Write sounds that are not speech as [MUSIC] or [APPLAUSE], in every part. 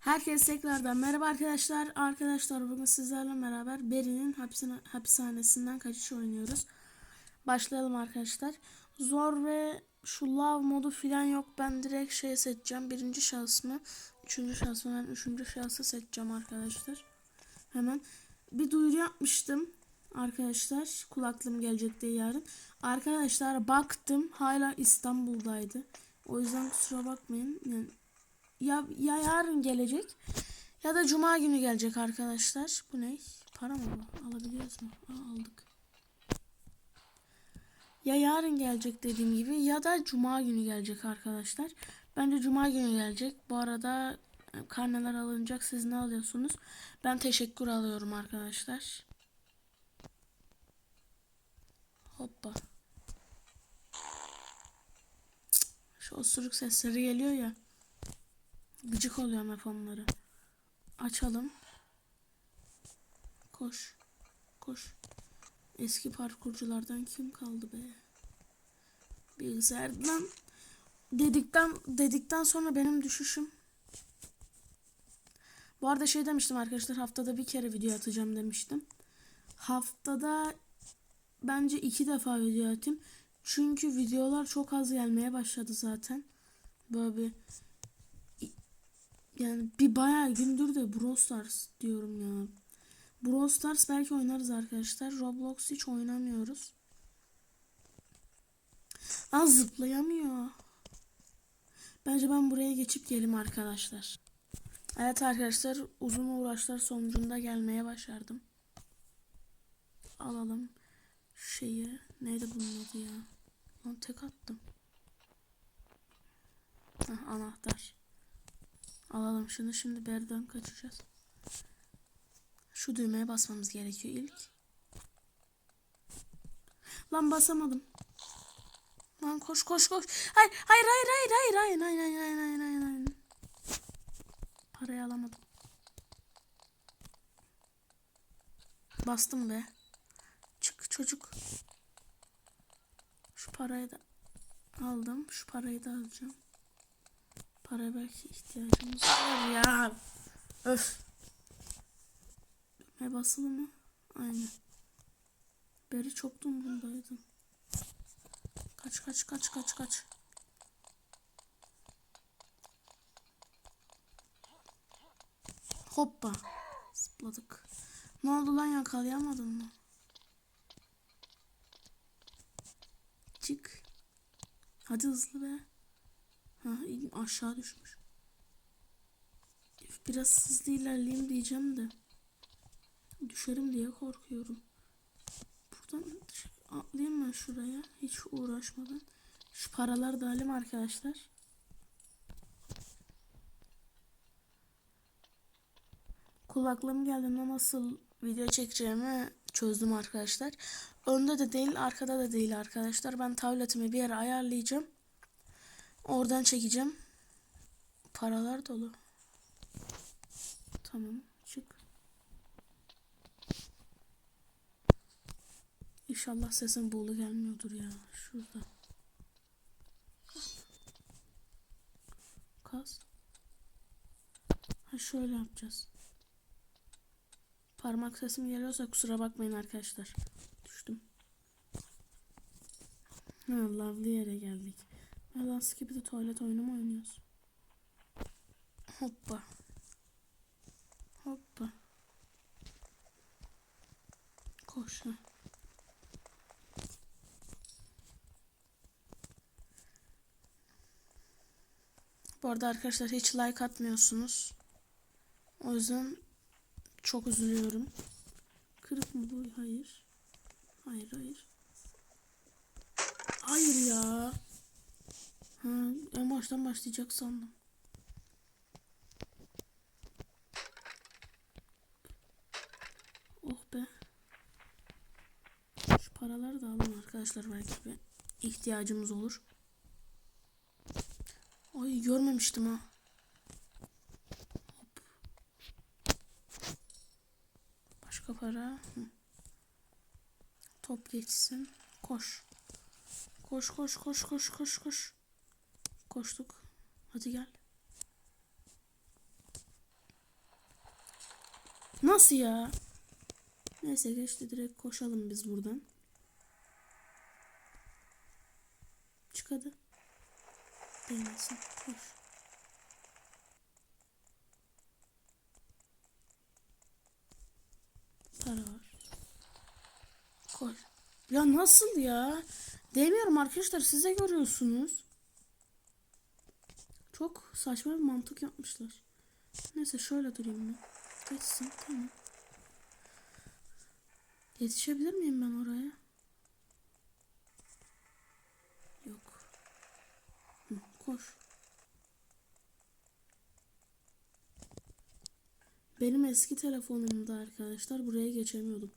Herkese tekrardan merhaba arkadaşlar. Arkadaşlar bugün sizlerle beraber Beri'nin hapishanesinden kaçış oynuyoruz. Başlayalım arkadaşlar. Zor ve şu love modu filan yok. Ben direkt şey seçeceğim. Birinci şahıs mı? Üçüncü şahıs mı? Ben üçüncü şahsı seçeceğim arkadaşlar. Hemen. Bir duyuru yapmıştım. Arkadaşlar kulaklığım gelecek diye yarın. Arkadaşlar baktım hala İstanbul'daydı. O yüzden kusura bakmayın. Yani ya, ya yarın gelecek ya da cuma günü gelecek arkadaşlar. Bu ne? Para mı bu? Alabiliyoruz mu? Aa, aldık. Ya yarın gelecek dediğim gibi ya da cuma günü gelecek arkadaşlar. Bence cuma günü gelecek. Bu arada e, karneler alınacak. Siz ne alıyorsunuz? Ben teşekkür alıyorum arkadaşlar. Hoppa. Şu osuruk sesleri geliyor ya. Gıcık oluyorum hep onları. Açalım. Koş. Koş. Eski parkurculardan kim kaldı be? Bilgisayardan dedikten dedikten sonra benim düşüşüm. Bu arada şey demiştim arkadaşlar haftada bir kere video atacağım demiştim. Haftada bence iki defa video atayım. Çünkü videolar çok az gelmeye başladı zaten. Böyle bir yani bir bayağı gündür de Brawl Stars diyorum ya. Brawl Stars belki oynarız arkadaşlar. Roblox hiç oynamıyoruz. Az zıplayamıyor. Bence ben buraya geçip gelim arkadaşlar. Evet arkadaşlar uzun uğraşlar sonucunda gelmeye başardım. Alalım şeyi. Neydi bunun adı ya? Lan tek attım. Heh, anahtar. Alalım şunu şimdi berden kaçacağız. Şu düğmeye basmamız gerekiyor ilk. Lan basamadım. Lan koş koş koş. Hayır hayır hayır hayır hayır hayır hayır hayır hayır hayır hayır hayır. Parayı alamadım. Bastım be. Çık çocuk. Şu parayı da aldım. Şu parayı da alacağım. Para belki ihtiyacımız var ya. Öf. Ne basılı mı? Aynen. Beri çok dumrundaydım. Kaç kaç kaç kaç kaç. Hoppa. Zıpladık. Ne oldu lan yakalayamadın mı? Çık. Hadi hızlı be. Ha, aşağı düşmüş. Biraz hızlı ilerleyeyim diyeceğim de. Düşerim diye korkuyorum. Buradan atlayayım ben şuraya. Hiç uğraşmadan. Şu paralar da alayım arkadaşlar. Kulaklığım geldiğinde nasıl video çekeceğimi çözdüm arkadaşlar. Önde de değil arkada da değil arkadaşlar. Ben tabletimi bir yere ayarlayacağım. Oradan çekeceğim. Paralar dolu. Tamam çık. İnşallah sesim buğulu gelmiyordur ya. Şurada. Kas. Ha şöyle yapacağız. Parmak sesim geliyorsa kusura bakmayın arkadaşlar. Düştüm. Ha, lovely yere geldik. Alas gibi de tuvalet oyunu mu oynuyoruz? Hoppa. Hoppa. Koş ha. Bu arada arkadaşlar hiç like atmıyorsunuz. O yüzden çok üzülüyorum. Kırık mı bu? Hayır. Hayır hayır. Hayır ya. Ha, en baştan başlayacak sandım. Oh be. Şu paraları da alalım arkadaşlar belki bir ihtiyacımız olur. Ay görmemiştim ha. Hop. Başka para. Hı. Top geçsin. Koş. Koş koş koş koş koş koş. Koştuk. Hadi gel. Nasıl ya? Neyse geçti direkt koşalım biz buradan. Çık hadi. Koş. Para var. Koy. Ya nasıl ya? Demiyorum arkadaşlar size görüyorsunuz. Çok saçma bir mantık yapmışlar. Neyse şöyle durayım ben. Geçsin tamam. Yetişebilir miyim ben oraya? Yok. Hı, koş. Benim eski telefonumda arkadaşlar buraya geçemiyordum.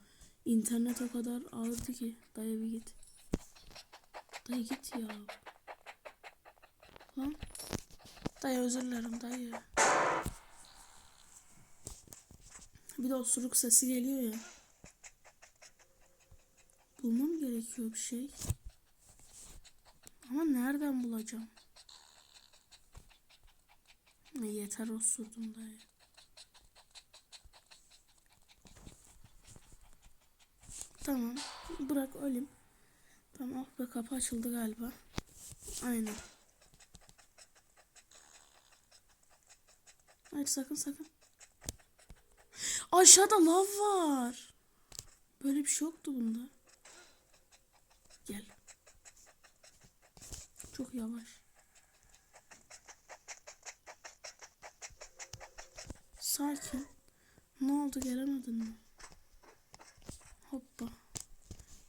İnternet o kadar ağırdı ki. Dayı bir git. Dayı git ya. Lan. Dayı özür dilerim dayı. Bir de osuruk sesi geliyor ya. Bulmam gerekiyor bir şey. Ama nereden bulacağım? Ay, Yeter osurdum dayı. Tamam. Bırak ölüm. Tamam be kapı açıldı galiba. Aynen. Hayır sakın sakın. Aşağıda lav var. Böyle bir şey yoktu bunda. Gel. Çok yavaş. Sakin. Ne oldu gelemedin mi? Hoppa.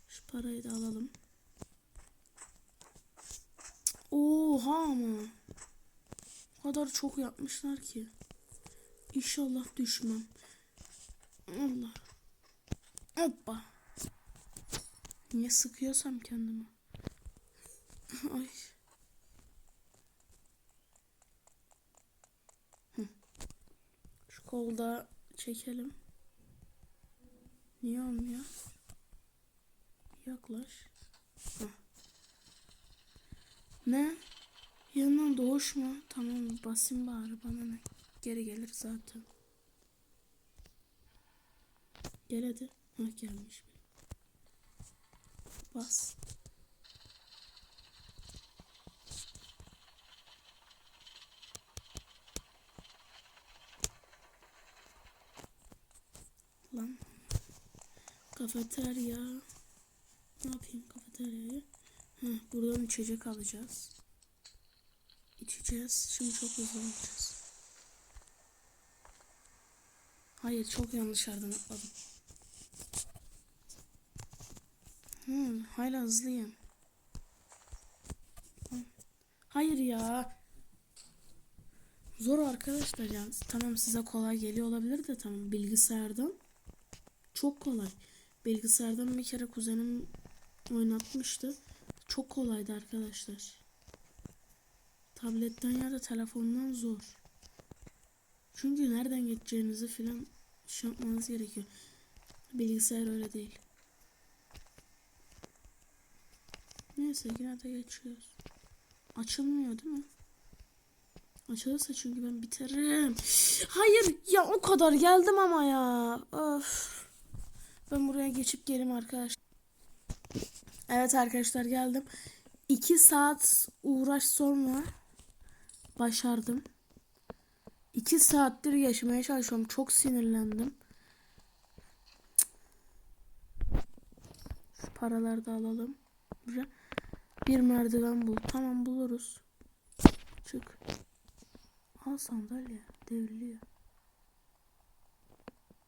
Şu parayı da alalım. Oha ama. O kadar çok yapmışlar ki. İnşallah düşmem. Allah. Hoppa. Niye sıkıyorsam kendimi. [LAUGHS] Ay. Şu kolda çekelim. Niye olmuyor? Yaklaş. Hah. Ne? Yanından doğuş mu? Tamam basayım bari bana ne? Geri gelir zaten. Gel hadi. Hah gelmiş. Bas. Lan. Kafeterya. Ne yapayım kafeteryayı? Heh, buradan içecek alacağız. İçeceğiz. Şimdi çok hızlı olacağız. Hayır çok yanlış yerden atladım. Hmm, hala hızlıyım. Hayır ya. Zor arkadaşlar ya. Tamam size kolay geliyor olabilir de tamam bilgisayardan çok kolay. Bilgisayardan bir kere kuzenim oynatmıştı. Çok kolaydı arkadaşlar. Tabletten ya da telefondan zor. Çünkü nereden geçeceğinizi filan şey yapmanız gerekiyor. Bilgisayar öyle değil. Neyse yine de geçiyoruz. Açılmıyor değil mi? Açılırsa çünkü ben biterim. Hayır ya o kadar geldim ama ya. Öf. Ben buraya geçip gelim arkadaşlar. Evet arkadaşlar geldim. 2 saat uğraş sonra başardım. 2 saattir geçmeye çalışıyorum. Çok sinirlendim. Şu paraları da alalım. Bir merdiven bul. Tamam buluruz. Çık. Al sandalye. Devriliyor.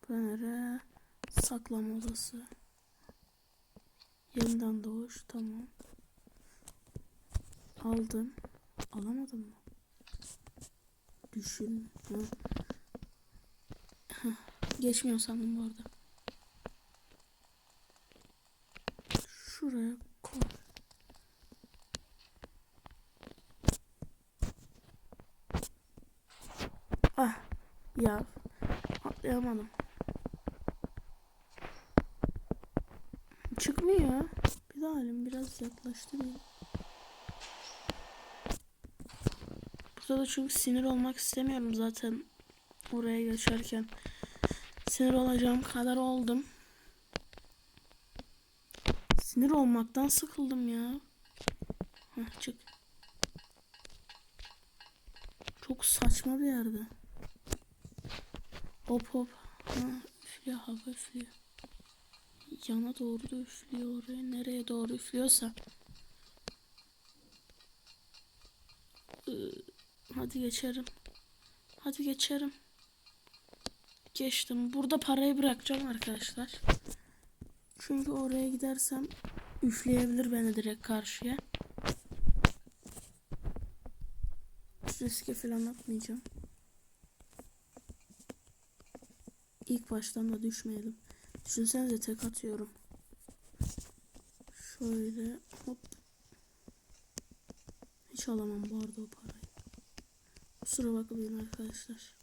Böyle saklama odası. Yeniden doğuş. Tamam. Aldım. Alamadım mı? Düşün. Geçmiyor sandım bu arada. Şuraya koy. Ah ya atlayamadım. Çıkmıyor. Bir daha halim biraz yaklaştırayım. Burada da çünkü sinir olmak istemiyorum zaten oraya geçerken. Sinir olacağım kadar oldum. Sinir olmaktan sıkıldım ya. Heh, çık. Çok saçma bir yerde. Hop hop. Ha, üflüyor hava üflüyor. Yana doğru da üflüyor oraya. Nereye doğru üflüyorsa. Ee, Hadi geçerim. Hadi geçerim. Geçtim. Burada parayı bırakacağım arkadaşlar. Çünkü oraya gidersem üfleyebilir beni direkt karşıya. Riske falan atmayacağım. İlk baştan da düşmeyelim. Düşünsenize tek atıyorum. Şöyle hop. Hiç alamam bu arada o parayı. Kusura bakmayın arkadaşlar.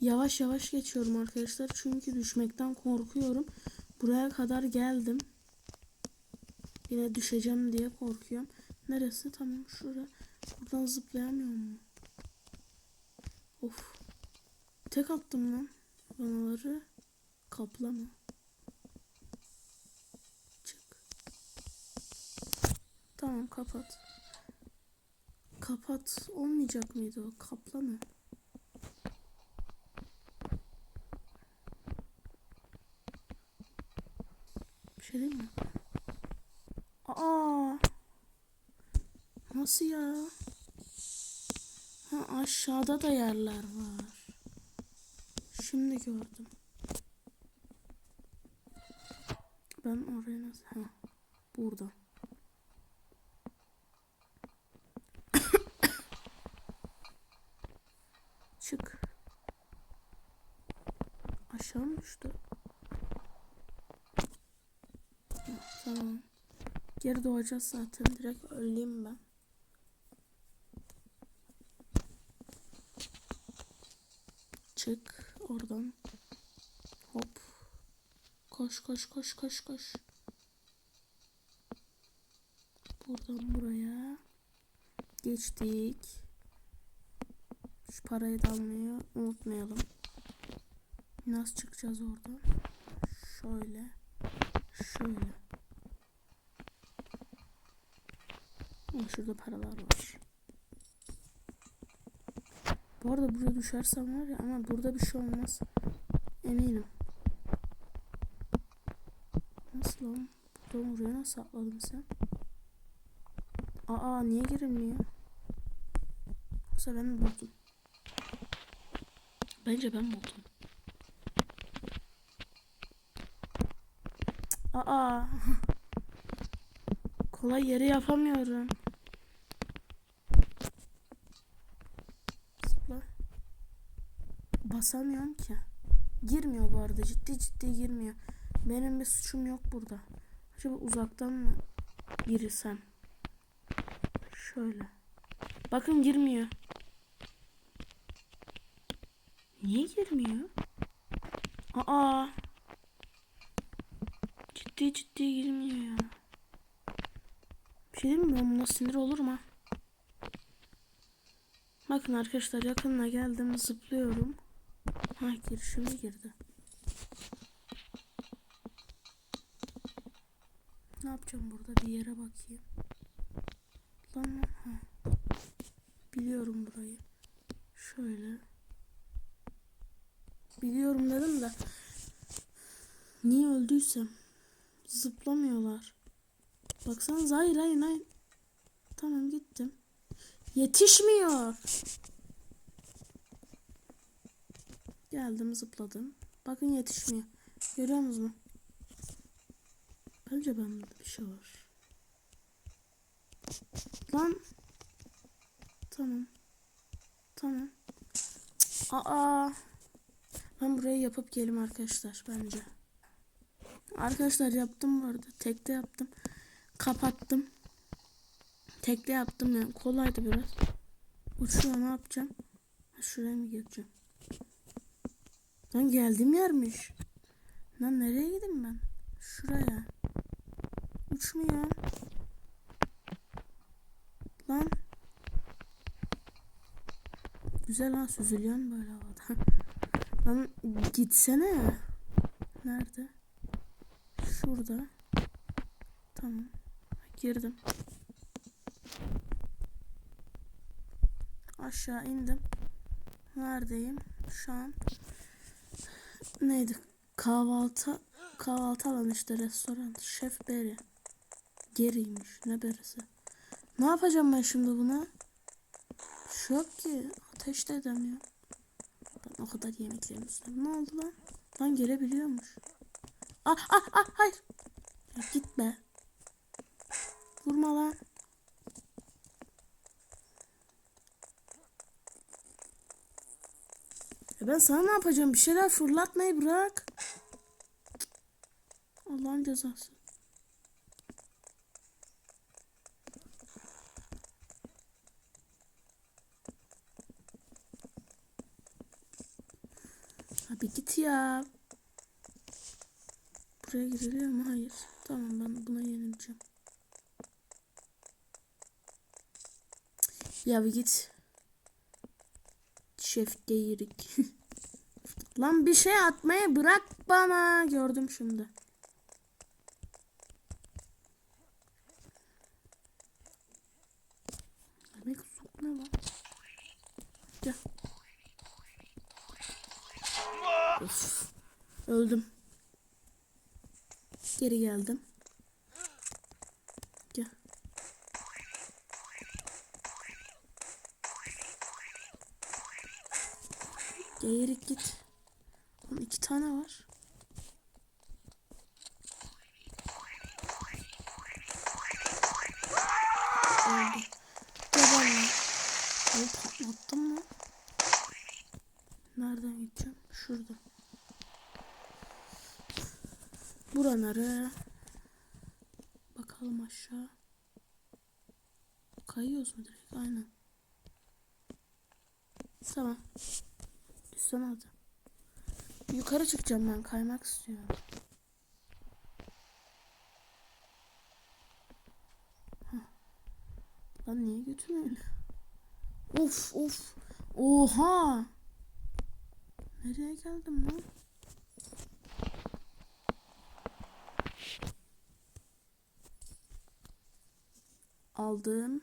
Yavaş yavaş geçiyorum arkadaşlar. Çünkü düşmekten korkuyorum. Buraya kadar geldim. Yine düşeceğim diye korkuyorum. Neresi? Tamam şurada. Buradan zıplayamıyor mu? Of. Tek attım lan. Banaları. Kaplama. Tamam kapat. Kapat. Olmayacak mıydı o? Kaplama. Bir şey değil mi? Aa. Nasıl ya? Ha aşağıda da yerler var. Şimdi gördüm. Ben oraya nasıl? Ha. Burada. Çık. Aşağı mı düştü? Tamam. Geri doğacağız zaten. Direkt öleyim ben. Çık oradan. Hop. Koş koş koş koş koş. Buradan buraya. Geçtik. Şu parayı da almayı unutmayalım. Nasıl çıkacağız oradan? Şöyle. Şöyle. Aa, şurada paralar var. Bu arada buraya düşersem var ya ama burada bir şey olmaz. Eminim. Nasıl lan? Buradan buraya nasıl atladın sen? Aa niye girilmiyor? Yoksa ben mi buldum? Bence ben buldum. Aa. Kolay yeri yapamıyorum. Zıpla. Basamıyorum ki. Girmiyor bu arada. Ciddi ciddi girmiyor. Benim bir suçum yok burada. Acaba uzaktan mı girsem? Şöyle. Bakın girmiyor. Niye girmiyor? Aa. Ciddi ciddi girmiyor ya. Bir şey diyeyim mi? Ben buna sinir olurum ha. Bakın arkadaşlar yakınına geldim zıplıyorum. Ha gir şimdi girdi. Ne yapacağım burada bir yere bakayım. Lan ha. Biliyorum burayı. Şöyle. Biliyorum dedim de. Niye öldüysem. Zıplamıyorlar. Baksanıza hayır hayır hayır. Tamam gittim. Yetişmiyor. Geldim zıpladım. Bakın yetişmiyor. Görüyor musunuz? Bence bende bir şey var. Lan. Tamam. Tamam. Aa. Ben burayı yapıp gelim arkadaşlar bence. Arkadaşlar yaptım bu arada. Tekte yaptım. Kapattım. Tekte yaptım yani. Kolaydı biraz. Uçuyor ne yapacağım? Şuraya mı gireceğim? Lan geldiğim yermiş. Lan nereye gideyim ben? Şuraya. Uçmuyor. Lan. Güzel lan süzülüyorsun böyle havada. [LAUGHS] lan gitsene. Nerede? Şurada. Tamam. Girdim. Aşağı indim. Neredeyim? Şu an neydi? Kahvaltı kahvaltı alanı işte restoran. Şef Beri. Geriymiş. Ne berisi? Ne yapacağım ben şimdi buna? Şu ki. Ateş de edemiyor. Ben o kadar yemeklerin üstüne. Ne oldu lan? Lan gelebiliyormuş. Ah ah ah hayır. Ya git be. Vurma lan. E ben sana ne yapacağım? Bir şeyler fırlatmayı bırak. Allah'ın cezası. Abi git ya. Buraya giriliyor mu? Hayır. Tamam ben buna yenileceğim. Ya bir git. Şef geyirik. [LAUGHS] Lan bir şey atmayı bırak bana. Gördüm şimdi. Demek sok ne lan? Gel. Öldüm. Geri geldim. Gel. Geğirik git. Lan iki tane var. Öldü. Geber lan. Oğlum patlattım mı? Nereden gideceğim? Şurada. Bura nere? Bakalım aşağı. Kayıyoruz mu direkt? Aynen. Tamam. Üstten aldı. Yukarı çıkacağım ben. Kaymak istiyorum. Lan niye götürüyor öyle? Of of. Oha. Nereye geldim lan? Aldım.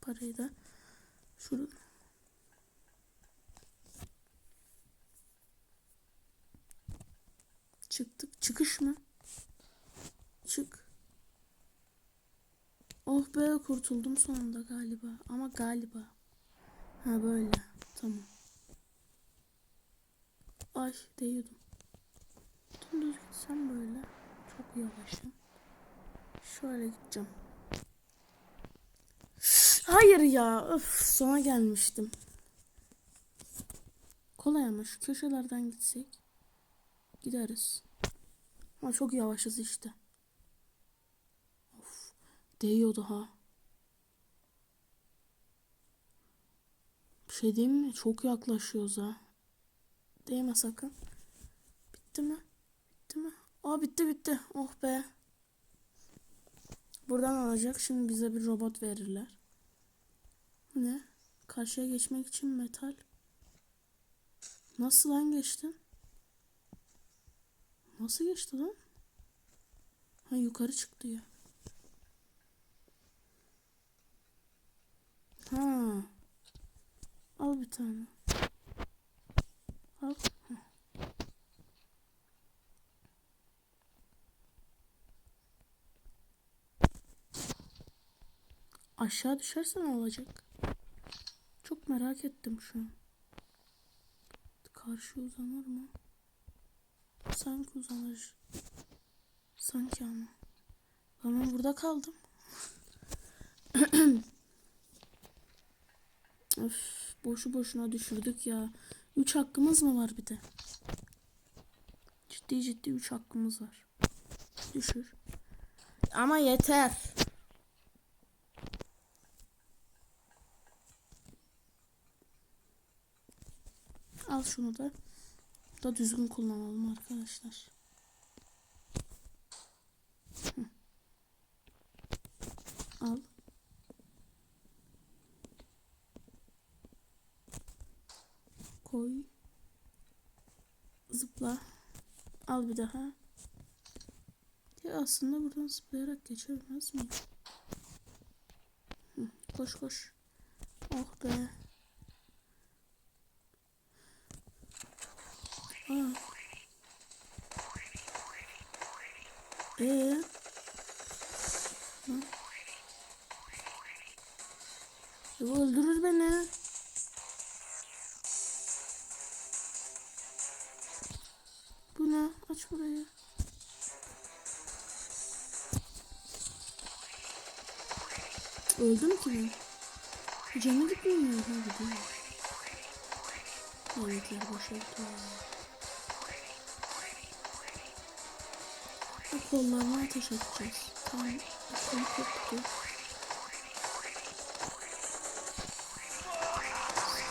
Parayı da şurada. Çıktık. Çıkış mı? Çık. Oh be kurtuldum sonunda galiba. Ama galiba. Ha böyle. Tamam. Ay değiyordum. Dümdüz gitsem böyle. Çok yavaşım. Şöyle gideceğim. Hayır ya. Öf, sona gelmiştim. Kolay ama şu köşelerden gitsek. Gideriz. Ama çok yavaşız işte. Of. Değiyordu ha. Bir şey diyeyim mi? Çok yaklaşıyoruz ha. Değme sakın. Bitti mi? Bitti mi? Aa bitti bitti. Oh be. Buradan alacak. Şimdi bize bir robot verirler. Ne? Karşıya geçmek için metal. Nasıl lan geçtin? Nasıl geçti lan? Ha yukarı çıktı ya. Ha. Al bir tane. Al. Ha. Aşağı düşerse ne olacak? Çok merak ettim şu an. Karşı uzanır mı? Sanki uzanır. Sanki ama. Ben burada kaldım. [CLEARS THROAT] Öf, boşu boşuna düşürdük ya. 3 hakkımız mı var bir de? Ciddi ciddi 3 hakkımız var. Düşür. Ama yeter. Al şunu da. Da düzgün kullanalım arkadaşlar. Al. Koy. Zıpla. Al bir daha. Ya aslında buradan zıplayarak geçemez mi? Hı. Koş koş. Oh be. Ee? Ya bu öldürür beni. Bu ne? Aç burayı. Öldüm ki ben. Canı gitmiyor. Ha gidiyor. Yemekler boşa gidiyor. Bu kollarına ateş edeceğiz. Tamam. Koptu.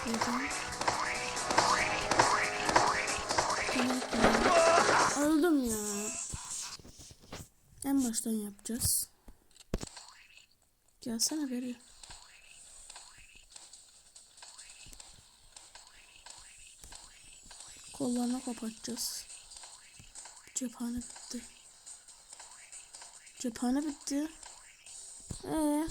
Buradan. Tamam. Öldüm ya. En baştan yapacağız. Gelsene beri. Kollarına kapatacağız. Cephane bitti. Cephane bitti. Ee.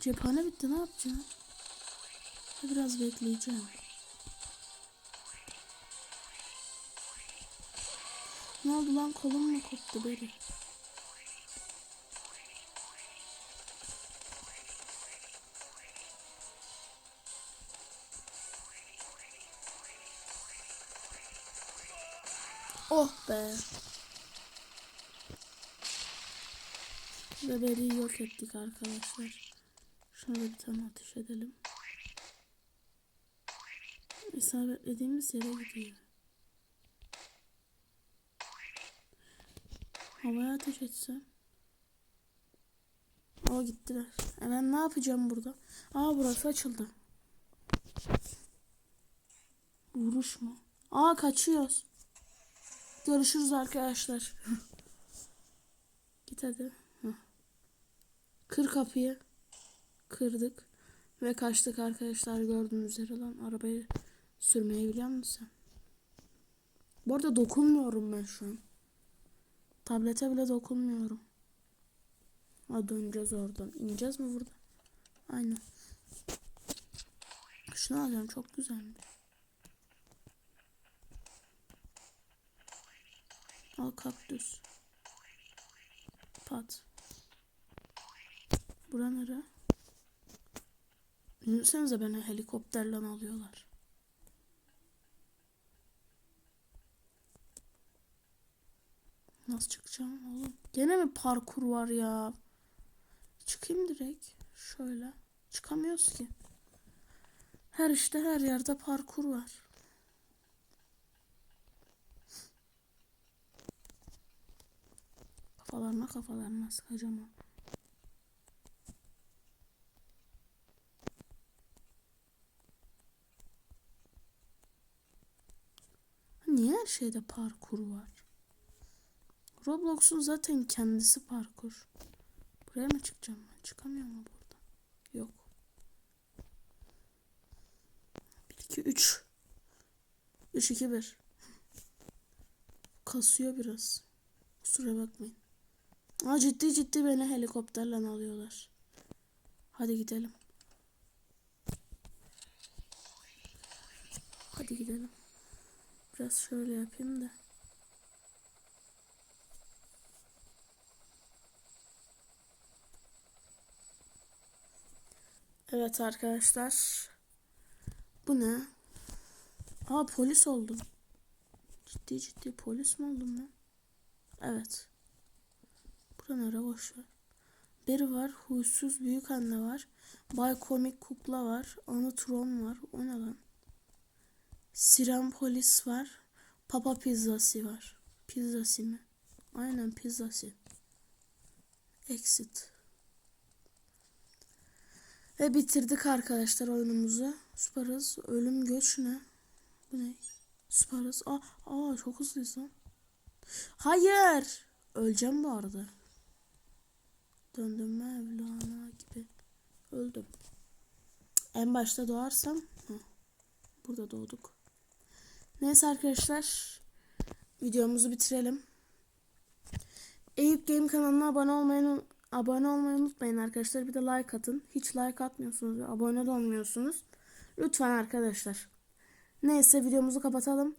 Cephane bitti ne yapacağım? Biraz bekleyeceğim. Ne oldu lan kolum mu koptu beri? Oh be. Beberi yok ettik arkadaşlar. Şuna da bir tane ateş edelim. İsabetlediğimiz yere gidiyor. Havaya ateş etsem. Aa gittiler. E ben ne yapacağım burada? Aa burası açıldı. Vuruş mu? Aa kaçıyoruz. Görüşürüz arkadaşlar. Git hadi. Kır kapıyı. Kırdık. Ve kaçtık arkadaşlar gördüğünüz üzere lan. Arabayı sürmeyi biliyor musun? Bu arada dokunmuyorum ben şu an. Tablete bile dokunmuyorum. Ha döneceğiz oradan. İneceğiz mi burada? Aynen. Şunu alacağım çok güzelmiş. Al kaktüs. Pat. Bura nere? Beni helikopterle alıyorlar. Nasıl çıkacağım oğlum? Gene mi parkur var ya? Çıkayım direkt. Şöyle. Çıkamıyoruz ki. Her işte her yerde parkur var. Kafalarına kafalarına sıkacağım o. Niye her şeyde parkur var? Roblox'un zaten kendisi parkur. Buraya mı çıkacağım ben? Çıkamıyor mu burada? Yok. 1 2 3 3 2 1 Kasıyor biraz. Kusura bakmayın. Aa ciddi ciddi beni helikopterle alıyorlar. Hadi gidelim. Hadi gidelim. Biraz şöyle yapayım da. Evet arkadaşlar. Bu ne? Aa polis oldum. Ciddi ciddi polis mi oldum ben? Evet. Burada nere boş ver. Beri var. Huysuz büyük anne var. Bay komik kukla var. Anatron var. O ne lan? Siren polis var. Papa pizzası var. Pizzası mı? Aynen pizzası. Exit. Ve bitirdik arkadaşlar oyunumuzu. Süper hız. Ölüm göç ne? Bu ne? Süper hız. Aa, aa çok hızlıyız lan. Hayır. Öleceğim bu arada. Döndüm Mevlana gibi. Öldüm. En başta doğarsam. Hı. Burada doğduk. Neyse arkadaşlar. Videomuzu bitirelim. Eyüp Game kanalına abone olmayı abone olmayı unutmayın arkadaşlar. Bir de like atın. Hiç like atmıyorsunuz ve abone de olmuyorsunuz. Lütfen arkadaşlar. Neyse videomuzu kapatalım.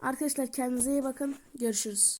Arkadaşlar kendinize iyi bakın. Görüşürüz.